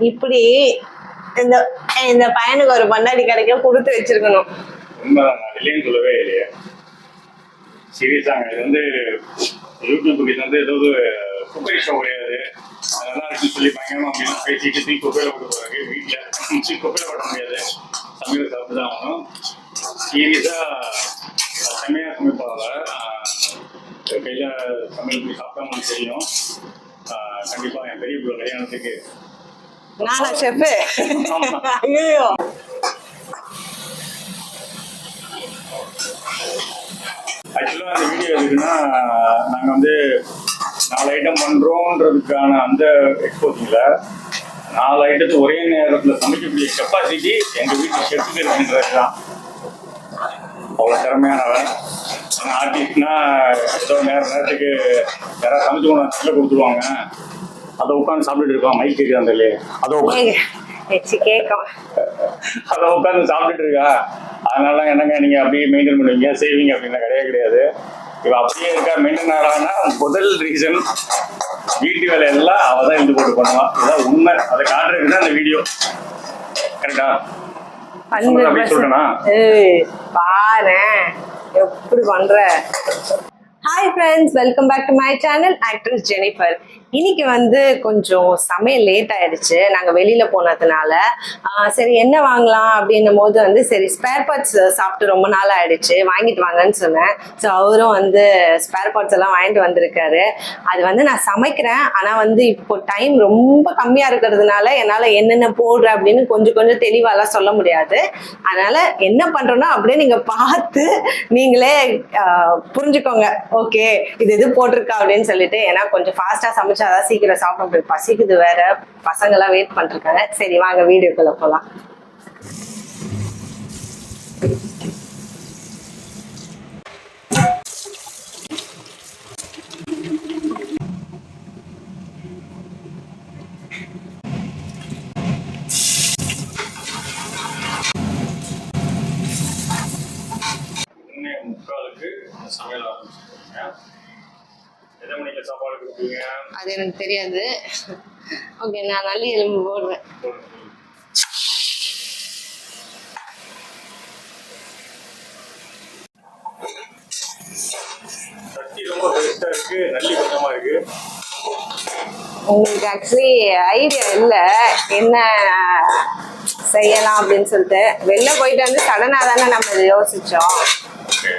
இப்படி இந்த இந்த பையனுக்கு ஒரு பண்டாடி கிடைக்க கொடுத்து வச்சிருக்கணும். உண்மைதான் நான் இல்லைன்னு சொல்லவே இல்லையே. சீரியஸாங்க இது வந்து யூடியூபுக்கு இது வந்து ஏதாவது குக்கரி ஷோ கிடையாது அது நல்லா இருக்குன்னு சொல்லி பயங்கரமா அப்படின்னு பேசிட்டு தீ குப்பையில போட்டு போறாங்க வீட்டுல குப்பையில போட முடியாது. சமையல் சாப்பிட்டு தான் ஆகணும். சீரியஸா செம்மையா சமைப்பாங்க கையில சமையல் பண்ணி தெரியும். கண்டிப்பா என் பெரிய பிள்ளை கல்யாணத்துக்கு நானா செஃப். ஐயோ ஆக்சுவலாக அந்த வீடியோ எதுக்குன்னா நாங்கள் வந்து நாலு ஐட்டம் பண்ணுறோன்றதுக்கான அந்த எக்ஸ்போசிங்கில் நாலு ஐட்டத்தை ஒரே நேரத்தில் சமைக்கக்கூடிய கெப்பாசிட்டி எங்கள் வீட்டு ஷெஃப்க்கு இருக்குன்றது தான். அவ்வளோ திறமையானவன். ஆர்டிஸ்ட்னா ஏதோ நேர நேரத்துக்கு யாராவது சமைச்சு கொண்டு கொடுத்துருவாங்க. அதை உட்காந்து சாப்பிட்டுட்டு இருக்கான் மைக் தெரியாது அந்த அதை உட்காந்து அதை உட்காந்து சாப்பிட்டுட்டு இருக்கா? அதனால என்னங்க நீங்க அப்படியே மெயின்டைன் பண்ணுவீங்க? சேவிங் அப்படின்னா கிடையாது கிடையாது. இவ அப்படியே இருக்கா மெயின்டைன் ஆகிறான்னா முதல் ரீசன் வீட்டு வேலை எல்லாம் அவ தான் இருந்து போட்டு பண்ணுவான் இதான் உண்மை. அதை காட்டுறதுக்கு தான் இந்த வீடியோ கரெக்டா சொல்றேனா? பாரு. எப்படி பண்ற? Hi friends welcome back to my channel actress Jennifer இன்னைக்கு வந்து கொஞ்சம் சமையல் லேட் ஆயிடுச்சு. நாங்கள் வெளியில போனதுனால சரி என்ன வாங்கலாம் அப்படின்னும் போது வந்து சரி ஸ்பேர் பார்ட்ஸ் சாப்பிட்டு ரொம்ப நாள் ஆயிடுச்சு. வாங்கிட்டு வாங்கன்னு சொன்னேன். ஸோ அவரும் வந்து ஸ்பேர் பார்ட்ஸ் எல்லாம் வாங்கிட்டு வந்திருக்காரு. அது வந்து நான் சமைக்கிறேன். ஆனால் வந்து இப்போ டைம் ரொம்ப கம்மியாக இருக்கிறதுனால என்னால் என்னென்ன போடுறேன் அப்படின்னு கொஞ்சம் கொஞ்சம் தெளிவாலாம் சொல்ல முடியாது. அதனால என்ன பண்றோம்னா அப்படியே நீங்க பார்த்து நீங்களே புரிஞ்சுக்கோங்க. ஓகே இது இது போட்டிருக்கா அப்படின்னு சொல்லிட்டு ஏன்னா கொஞ்சம் ஃபாஸ்டா சமைச்சாதான் சீக்கிரம் சாப்பிட முடியும் பசிக்குது வேற. பசங்க எல்லாம் வெயிட் பண்ணிருக்காங்க சரி வாங்க வீடியோக்குள்ள போலாம். முக்காலுக்கு சமையல் ஆரம்பிச்சிருக்கீங்க எத்தனை மணிக்கு சாப்பாடு கொடுப்பீங்க அது எனக்கு தெரியாது. ஓகே நான் நல்லி எலும்பு போடுறேன். உங்களுக்கு ஆக்சுவலி ஐடியா இல்லை என்ன செய்யலாம் அப்படின்னு சொல்லிட்டு. வெளில போயிட்டு வந்து சடனாக தானே நம்ம யோசிச்சோம்.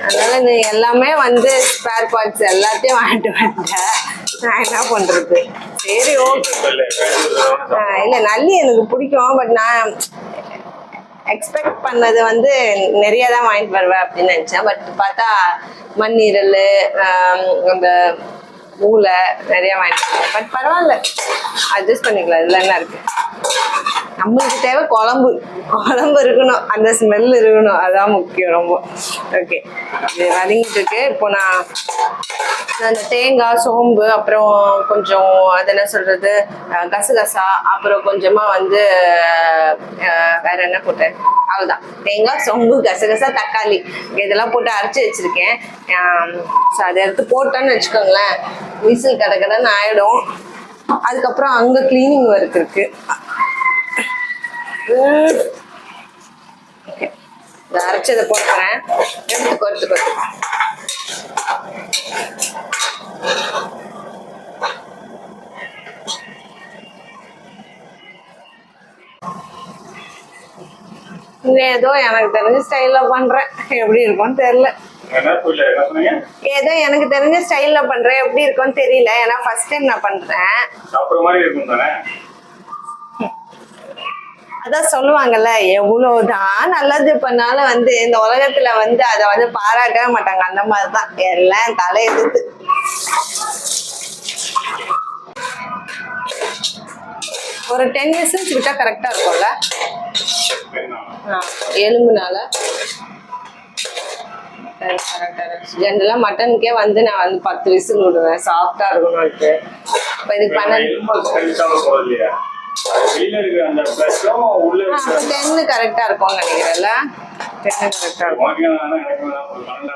அதனால இது எல்லாமே வந்து ஸ்பேர் பார்ட்ஸ் எல்லாத்தையும் வாங்கிட்டு வந்தேன் நான் என்ன பண்றது? சரி ஓகே இல்ல, இல்லை நல்லி எனக்கு பிடிக்கும் பட் நான் எக்ஸ்பெக்ட் பண்ணது வந்து நிறைய தான் வாங்கிட்டு வருவேன் அப்படின்னு நினச்சேன். பட் பார்த்தா மண்ணீரல் அந்த மூளை நிறைய வாங்கிட்டு வருவேன். பட் பரவாயில்ல அட்ஜஸ்ட் பண்ணிக்கலாம். இதில் என்ன இருக்கு? நம்மளுக்கு தேவை குழம்பு. குழம்பு இருக்கணும். அந்த ஸ்மெல் இருக்கணும். அதான் முக்கியம் ரொம்ப. ஓகே இது வதங்கிட்டு இருக்கு இப்போ நான் அந்த தேங்காய் சோம்பு அப்புறம் கொஞ்சம் அது என்ன சொல்றது கசகசா அப்புறம் கொஞ்சமா வந்து வேற என்ன போட்டேன்? அவ்வளோதான் தேங்காய் சோம்பு கசகசா தக்காளி. இதெல்லாம் போட்டு அரைச்சி வச்சிருக்கேன். ஸோ அதை எடுத்து போட்டோன்னு வச்சுக்கோங்களேன். விசில் கடை கடைன்னு ஆயிடும். அதுக்கப்புறம் அங்கே கிளீனிங் ஒர்க் இருக்குது ஓகே இதை அரைச்சதை எடுத்துக்கோ எடுத்துக்கோ. இது ஏதோ எனக்கு தெரிஞ்ச ஸ்டைல்ல பண்றேன். எப்படி இருக்கும்னு தெரியல. ஏதோ எனக்கு தெரிஞ்ச ஸ்டைல்ல பண்றேன். எப்படி இருக்கும்னு தெரியல. ஏன்னா ஃபர்ஸ்ட் டைம் நான் பண்றேன் சாப்பிடுற மாதிரி இருக்கும் தானே அதான் சொல்லுவாங்கல்ல எவ்வளவுதான் நல்லது பண்ணாலும் வந்து இந்த உலகத்துல வந்து அதை வந்து பாராட்டவே மாட்டாங்க. அந்த மாதிரிதான். எல்லாம் தலையெழுத்து ஒரு டென் மினிட்ஸ் விட்டா கரெக்டா இருக்கும்ல? எலும்புனால. ஜென்ரலாக மட்டனுக்கே வந்து நான் வந்து பத்து விசில் விடுவேன். சாஃப்டா இருக்கணும்ட்டு இப்போ இதுக்கு பன்னெண்டு வெளியில இருக்கிற அந்த பிளஸும் உள்ள டென்னு கரெக்டா இருக்கும்னு நினைக்கிறேன்ல. டென்னு கரெக்டா இருக்கும். என்ன என்ன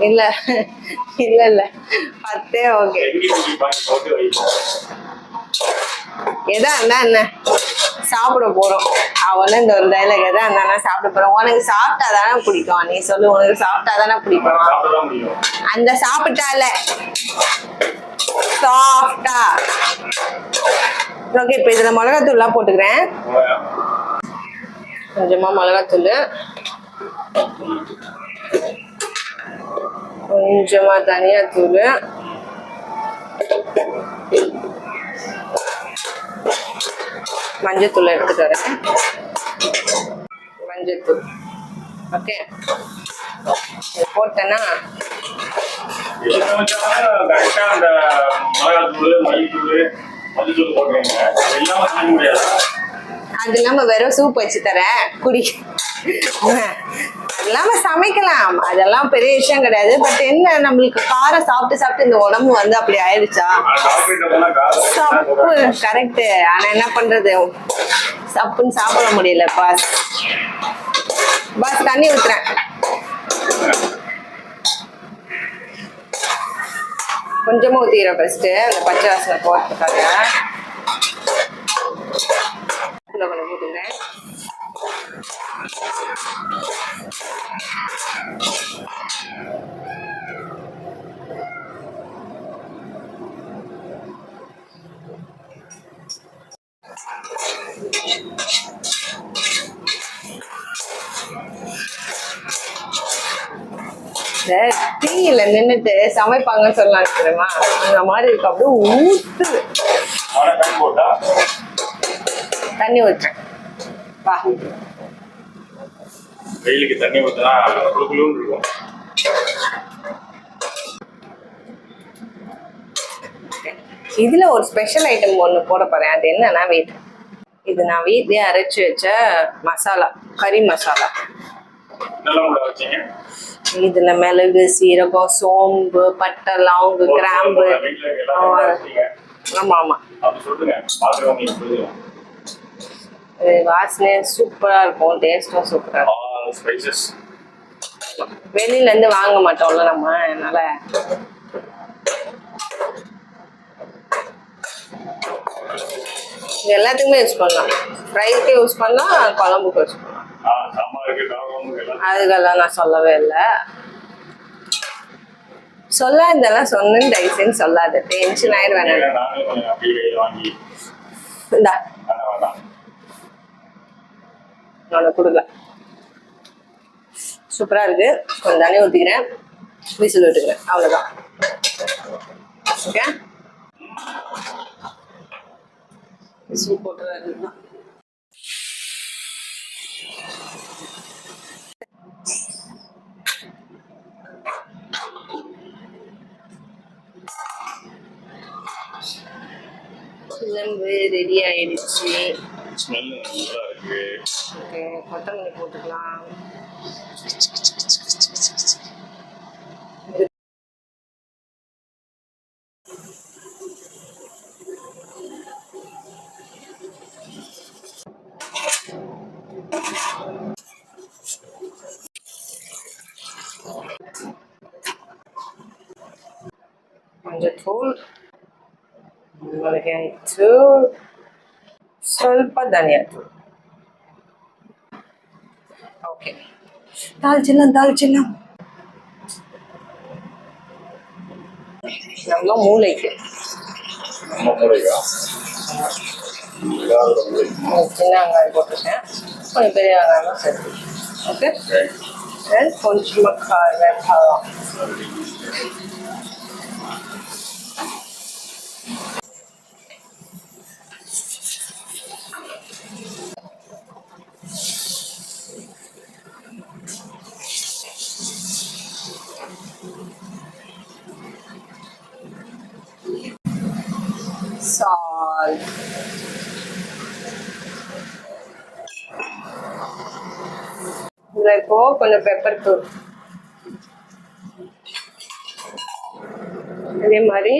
இல்ல. இல்ல இல்ல. பத்தே ஓகே. எதா இருந்தா என்ன? சாப்பிட போறோம். அவளும் இந்த ஒரு டைலாக் அந்த இருந்தா சாப்பிட போறோம். உனக்கு சாப்பிட்டா தானே பிடிக்கும்? நீ சொல்லு உனக்கு சாப்பிட்டா தானே பிடிக்கும்? அந்த சாப்பிட்டால. சாஃப்டா ஓகே இப்போ இதுல மிளகாத்தூள்லாம் போட்டுக்கிறேன். கொஞ்சமா மிளகாத்தூள். கொஞ்சமா தனியாத்தூள். மஞ்சத்தூள் எடுத்துட்டு வரேன். மஞ்சத்தூள். ஓகே போட்டேன்னா அது இல்லாம வெறும் சூப் வச்சு தரேன். குடி. இல்லாம சமைக்கலாம். அதெல்லாம் பெரிய விஷயம் கிடையாது. பட் என்ன நம்மளுக்கு காரம் சாப்பிட்டு சாப்பிட்டு இந்த உடம்பு வந்து அப்படி ஆயிடுச்சா? சப்பு கரெக்ட் ஆனா என்ன பண்றது? சப்புன்னு சாப்பிட முடியல பாஸ் பாஸ் தண்ணி ஊத்துறேன். கொஞ்சமா ஊத்திக்கிறேன் ஃபர்ஸ்ட் அந்த பச்சை வாசனை போகிறதுக்காக கொஞ்சம் ஊத்துக்கிறேன் இந்த டீயில நின்னுட்டு சமைப்பாங்கன்னு சொல்லலாம் தெரியுமா அந்த மாதிரி இருக்கு. அப்படியே ஊத்துது. தண்ணி ஊற்றுறேன் வா. வெயிலுக்கு தண்ணி ஊத்தினா குளுகுளுன்னு இருக்கும். இதுல ஒரு ஸ்பெஷல் ஐட்டம் ஒண்ணு போட போறேன். அது என்னன்னா வெயிட் இது நான் வீட்லயே அரைச்சு வச்ச மசாலா கறி மசாலா. இதுல மிளகு சீரகம் சோம்பு பட்டை லவங்கு கிராம்பு. ஆமா. ஆமா வாசனை சூப்பரா இருக்கும் டேஸ்டும் சூப்பரா இருக்கும். ஸ்பைசஸ் வெளியில இருந்து வாங்க மாட்டோம்ல நம்ம அதனால. இது எல்லாத்துக்குமே யூஸ் பண்ணலாம். ஃப்ரைக்கு யூஸ் பண்ணலாம் குழம்புக்கு யூஸ் பண்ணலாம். அதுக்கெல்லாம் நான் சொல்லவே இல்லை. சொல்லாதெல்லாம் சொன்னு தயவுசெய்து சொல்லாத. டென்ஷன் ஆயிடுவேன் இந்தா. உனக்கு கொடுக்கல. சூப்பரா இருக்கு. கொஞ்சம் தண்ணி ஊற்றிக்கிறேன் விசில் விட்டுக்கிறேன். அவ்வளோதான் ஓகே விசில் போட்டு தான் குழம்பு ரெடி ஆயிடுச்சு கொத்தமல்லி போட்டுக்கலாம். fold ಒಳಗೆ ಆಯಿತು ಸ್ವಲ್ಪ ಧನಿಯಾ ಓಕೆ தாளிச்சிடலாம் தாளிச்சிடலாம் நம்ம மூளைக்கு நம்ம மூளைக்கா சின்ன வெங்காயம் போட்டிருக்கேன் கொஞ்சம் பெரிய வெங்காயம் சரி ஓகே கொஞ்சமாக காரம் காரம் salt. இதில் இப்போ கொஞ்சம் பெப்பர் தூள் அதே மாதிரி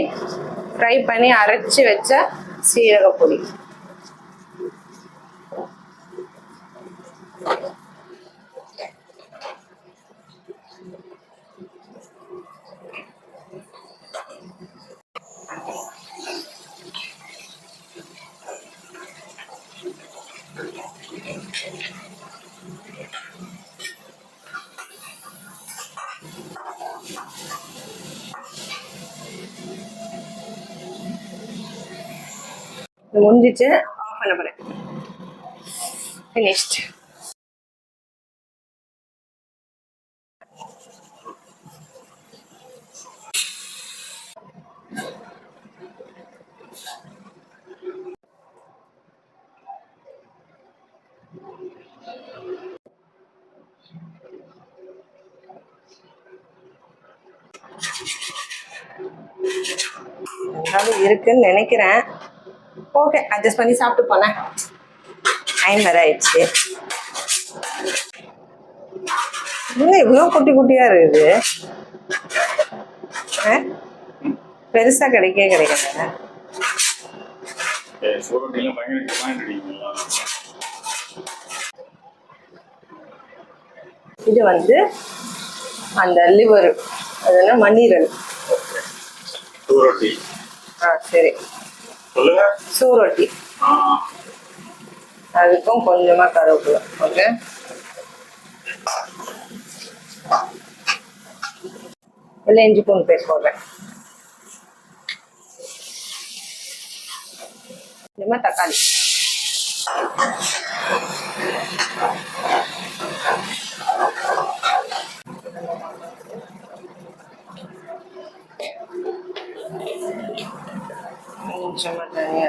ஃப்ரை பண்ணி அரைச்சி வச்ச சீரக பொடி இது முடிஞ்சிச்சு. ஆஃப் பண்ண போறேன். ஃபினிஷ்ட் ஏதாவது இருக்குன்னு நினைக்கிறேன். ஓகே அட்ஜஸ்ட் பண்ணி சாப்பிட்டு போனேன். டைம் வேற ஆயிடுச்சு. என்ன இவ்வளோ குட்டி குட்டியா இருக்குது? பெருசா கிடைக்கவே அடிக்குங்களா இது வந்து அந்த லிவர் அது என்ன மண்ணீரல். ஆ சரி. சொல்லுங்க. சூரொட்டி. அதுக்கும் கொஞ்சமா கருவேப்பிலை. ஓகே. இல்லை இஞ்சி பூண்டு பேஸ்ட் போடுறேன். கொஞ்சமா தக்காளி. கொஞ்சமா தனியா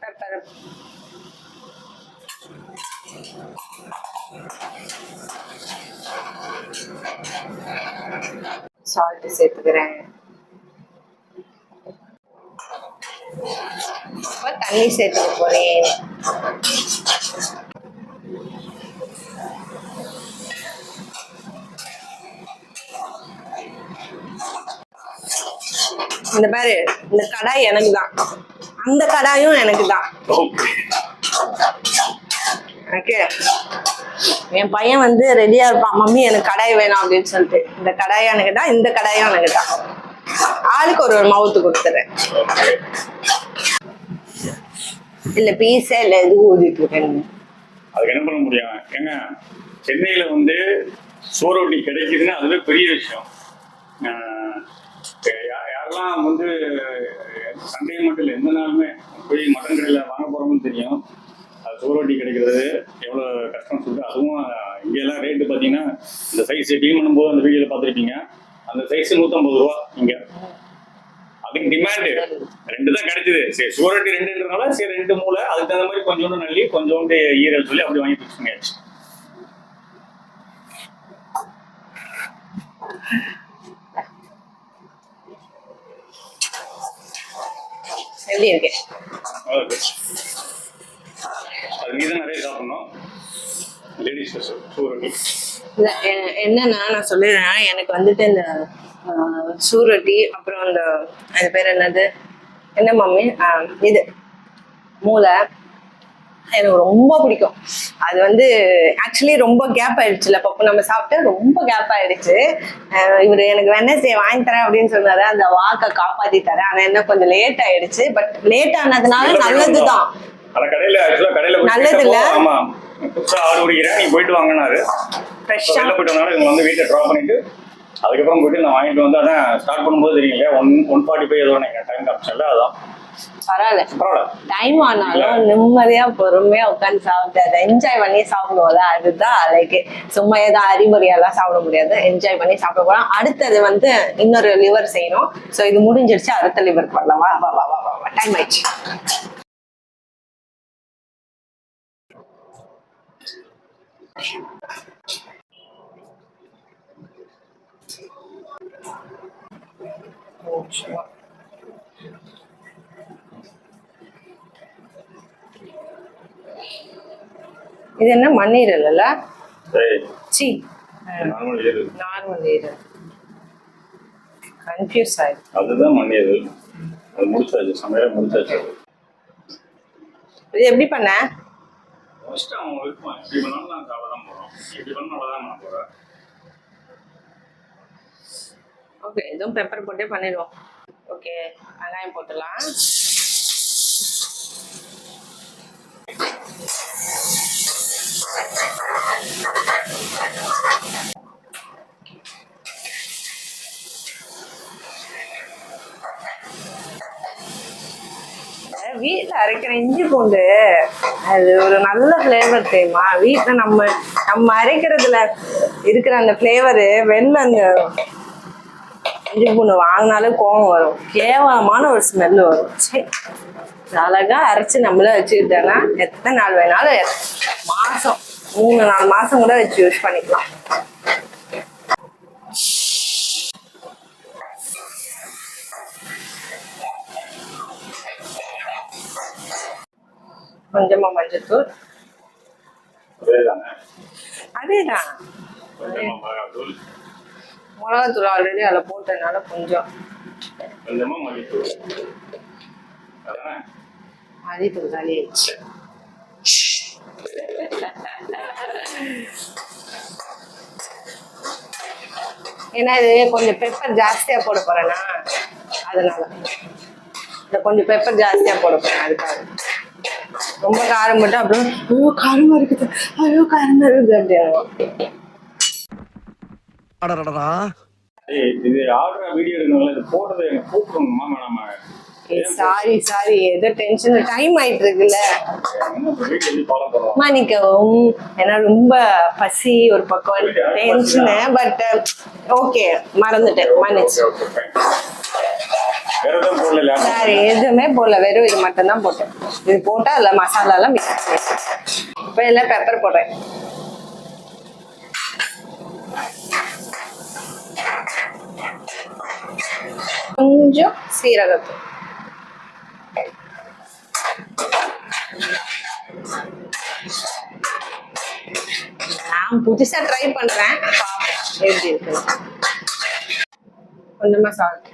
பெப்பர் சால்ட் சேர்த்துக்கிறேன் தண்ணி சேர்த்துக்க போறேன். இந்த பாரு இந்த கடாய் எனக்கு தான் அந்த கடாயும் எனக்கு தான் ஓகே என் பையன் வந்து ரெடியா இருப்பான். மம்மி எனக்கு கடாய் வேணும் அப்படின்னு சொல்லிட்டு. இந்த கடாயும் எனக்கு தான் இந்த கடாயும் எனக்கு தான் ஆளுக்கு ஒரு ஒரு மவுத்து கொடுத்துறேன். இல்ல பீஸே இல்ல எது ஊதிட்டு இருக்கேன் அதுக்கு என்ன பண்ண முடியும்? ஏங்க சென்னையில வந்து சோரோட்டி கிடைக்குதுன்னா அதுவே பெரிய விஷயம். யா- யாரெல்லாம் வந்து சண்டே மட்டும் இல்லை எந்த நாளுமே போய் மட்டன் கடையில் வாங்க போறோம்னு தெரியும். அது சோரோட்டி கிடைக்கிறது எவ்வளோ கஷ்டம்னு சொல்லிட்டு அதுவும் இங்கெல்லாம் ரேட்டு பார்த்தீங்கன்னா இந்த சைஸ் டீம் பண்ணும்போது அந்த வீடியோவில் பார்த்துருப்பீங்க அந்த சைஸ் நூற்றம்பது ரூபா இங்கே. அதுக்கு டிமாண்டு ரெண்டு தான் கிடைச்சது. சரி சூரட்டி ரெண்டுன்றனால சரி ரெண்டு மூளை அதுக்கு தகுந்த மாதிரி கொஞ்சோண்டு நல்லி கொஞ்சோண்டு ஈரல் சொல்லி அப்படி வாங்கி ஃபிக்ஸ் பண்ணியாச்சு. எப்படி இருக்கு ஓகே அது தான் நிறைய சாப்பிடணும். லேடிஸ் என்னன்னா நான் சொல்லிடுறேன். எனக்கு வந்துட்டு இந்த சூரொட்டி அப்புறம் இந்த அது பேர் என்னது? என்ன மம்மி? இது மூளை. எனக்கு ரொம்ப பிடிக்கும். அது வந்து ஆக்சுவலி ரொம்ப கேப் ஆயிடுச்சுல பப்பு நம்ம சாப்பிட்டு ரொம்ப கேப் ஆயிடுச்சு. இவரு எனக்கு வெனஸ்டே வாங்கி தரேன் அப்படின்னு சொன்னாரு. அந்த வாக்கை காப்பாத்தி தரேன். ஆனா என்ன கொஞ்சம் லேட் ஆயிடுச்சு. பட் லேட் ஆனதுனால நல்லதுதான். அந்த கடையில ஆக்சுவலா கடையில போய் நல்லது இல்ல? ஆமா புதுசா ஆடு பிடிக்கிறேன் நீ போயிட்டு வாங்கினாரு. ஃப்ரெஷ்ஷா போயிட்டு வந்தாலும் இவங்க வந்து வீட்டை ட்ராப் பண்ணிட்டு அதுக்கப்புறம் போயிட்டு நான் வாங்கிட்டு வந்து அதான் ஸ்டார்ட் பண்ணும்போது தெரியும் இல்லையா ஒன் ஒன் ஃபார்ட்டி ஃபைவ் ஏதோ நீங்கள் டைம் காமிச்சல அதான். பரவாயில்ல. பரவாயில்ல. டைம் ஆனாலும் நிம்மதியா பொறுமையா உட்காந்து சாப்பிட்டு அதை என்ஜாய் பண்ணி சாப்பிடுவோம்ல அதுதான் லைக் சும்மா ஏதோ அறிமுறையெல்லாம் சாப்பிட முடியாது. என்ஜாய் பண்ணி சாப்பிட போறோம். அடுத்தது வந்து இன்னொரு லிவர் செய்யணும். சோ இது முடிஞ்சிருச்சு. அடுத்த லிவர் பண்ணலாம். வா வா வா வா டைம் ஆயிடுச்சு. இது என்ன மண்ணீரல் சரி சி. நார்மல் ஈரல் கன்ஃபியூஸ் ஆயிடுச்சு அதுதான் மண்ணியது அது முடிச்சாச்சு. சமையல முடிச்சாச்சு இது எப்படி பண்ண? ஃபர்ஸ்ட் அவன் விருப்பம். எப்படி பண்ணாலும் நான் சாப்பிட தான் போகிறோம் எப்படி பண்ணாலும் நல்லா தான் பண்ண போகிறேன் ஓகே இதுவும் பெப்பர் போட்டே பண்ணிடுவோம். ஓகே வெங்காயம் போட்டுடலாம். வீட்டில் அரைக்கிற இஞ்சி பூண்டு அது ஒரு நல்ல ஃப்ளேவர் தெரியுமா? வீட்டில் நம்ம நம்ம அரைக்கிறதுல இருக்கிற அந்த ஃப்ளேவரு வெளில அந்த இஞ்சி பூண்டு வாங்கினாலே கோவம் வரும். கேவலமான ஒரு ஸ்மெல் வரும். சே அழகா அரைச்சு நம்மளே வச்சுக்கிட்டோன்னா எத்தனை நாள் வேணாலும் மாசம் மூணு நாலு மாசம் கூட வச்சு யூஸ் பண்ணிக்கலாம். கொஞ்சமா மஞ்சத்தூள். அதே தானே அதேதான் மிளகாத்தூள் ஆல்ரெடி அதில் போட்டதுனால கொஞ்சம் கொஞ்சமாக மல்லித்தூள். காலியாச்சு ஏன்னா இது கொஞ்சம் பெப்பர் ஜாஸ்தியா போட போறேனா? அதனால. இந்த கொஞ்சம் பெப்பர் ஜாஸ்தியா போட போறேன் அதுக்காக. ரொம்ப காரம் மட்டும் அப்புறம் ஐயோ காரமா இருக்குது ஐயோ காரமா இருக்குது அப்படின்னு அடடடா இது ஆர்டர் வீடியோ எடுக்கணும்ல இது போடுறது எனக்கு கூப்பிடணுமா வேணாமா? சாரி சாரி ஏதோ டென்ஷன் டைம் ஆயிட்டு இருக்குல்ல மன்னிக்கவும் ஏன்னா ரொம்ப பசி ஒரு பக்கம் டென்ஷனு பட் ஓகே மறந்துட்டேன் மன்னிச்சு. வேற எதுவும் போடல வெறும் இது மட்டும் தான் போட்டேன். இது போட்டா அதுல மசாலா எல்லாம் மிக்ஸ் இப்போ எல்லாம் பெப்பர் போடுறேன். கொஞ்சம் சீரகத்தூள் நான் புதுசா ட்ரை பண்றேன். எப்படி இருக்கு. கொஞ்சமா சால்ட்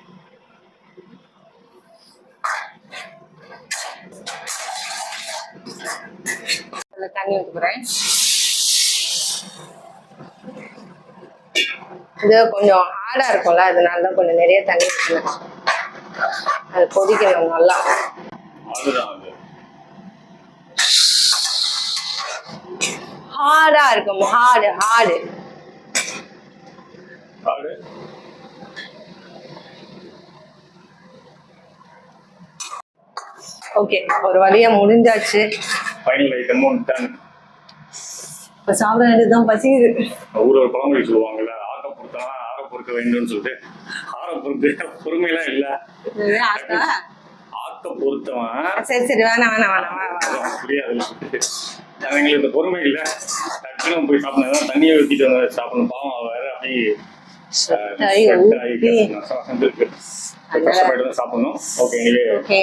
தண்ணி ஊற்றுக்கிறேன் இது கொஞ்சம் ஹார்டா இருக்கும்ல அதனால தான் கொஞ்சம் நிறைய தண்ணி ஊற்றணும் அது கொதிக்கணும் நல்லா. அதுதான் அது ஹார்டா இருக்கும் ஹார்டு ஹார்டு ஓகே ஒரு வழியா முடிஞ்சாச்சு. ஃபைனல் ஐட்டமும் டன் இப்ப சாப்பிட வேண்டியதுதான் பசிக்குது. ஊர் ஒரு பழமொழி சொல்லுவாங்கல்ல பொறுக்க வேண்டும்னு சொல்லிட்டு ஆற பொறுத்து பொறுமையெல்லாம் இல்ல. ஆத்தா? பொறுத்தவன். சரி சரி வேணாம் வேணாம் வேணாம் புரியாது எங்களுக்கு இந்த பொறுமை இல்ல. டக்குனு போய் சாப்பிடணும். தண்ணியை ஊற்றிட்டு வந்து சாப்பிடணும். பாவம் அவ வேற அப்படியே சாப்பிடணும். Okay.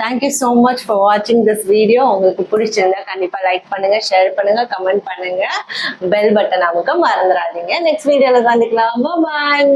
Thank you so much for வாட்சிங் திஸ் வீடியோ உங்களுக்கு பிடிச்சிருந்தா கண்டிப்பா லைக் பண்ணுங்க ஷேர் பண்ணுங்க கமெண்ட் பண்ணுங்க. பெல் பட்டன் அமுக்க மறந்துடாதீங்க. நெக்ஸ்ட் வீடியோவில் சந்திக்கலாம். பாய்